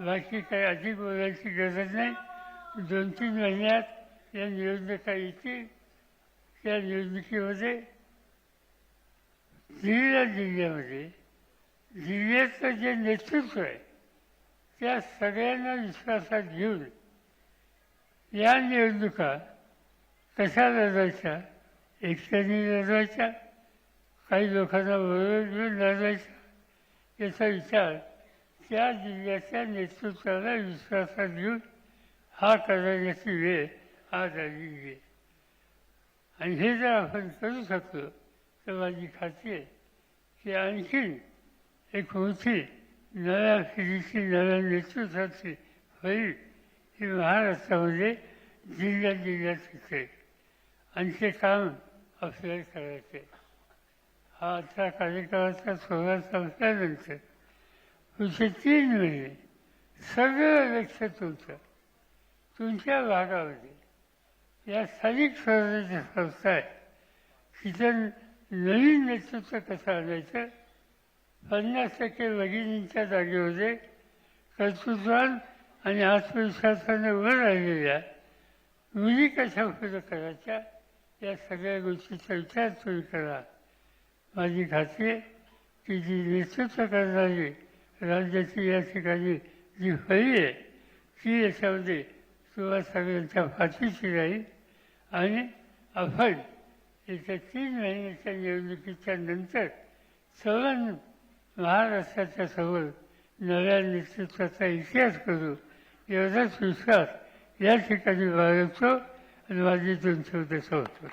बाकी काही अधिक बोलायची गरज नाही. दोन तीन महिन्यात या निवडणुका येतील. त्या निवडणुकीमध्ये दिलेल्या जिल्ह्यामध्ये जिल्ह्याचं जे नेतृत्व आहे त्या सगळ्यांना विश्वासात घेऊन या निवडणुका कशा लढवायच्या एकट्याने लढवायच्या काही लोकांना बरोबर घेऊन लढवायच्या याचा विचार त्या जिल्ह्याच्या नेतृत्वाला विश्वासात घेऊन हा करण्याची वेळ आज आलेली आहे आणि हे जर आपण करू शकलो तर माझी खात्री आहे की आणखीन एक मोठी नव्या पिढीची नव्या नेतृत्वाची होईल ही महाराष्ट्रामध्ये जिल्ह्यात जिल्ह्यात शिकेल आणि ते काम आपल्याला करायचे हा आजचा कार्यक्रमाचा सोहळा संपल्यानंतर तुमचे तीन महिने सगळं लक्ष तुमचं तुमच्या भागामध्ये या स्थानिक स्वराज्याच्या संस्था आहे. तिथं नवीन नेतृत्व कसं आणायचं? पन्नास टक्के भगिनींच्या जागेमध्ये कर्तृत्वान आणि आत्मविश्वासाने वर राहिलेल्या मुली कशा पुढं करायच्या? या सगळ्या गोष्टीचा विचार तुम्ही करा. माझी खात्री आहे की जी नेतृत्व करणारी राज्याची या ठिकाणी जी फळी आहे ती याच्यामध्ये तुम्हा सगळ्यांच्या राहील आणि आपण येत्या तीन महिन्याच्या निवडणुकीच्या नंतर सर्व महाराष्ट्राच्या समोर नव्या नेतृत्वाचा इतिहास करू एवढाच विश्वास या ठिकाणी बाळगतो आणि माझी दोन शब्द सोडतो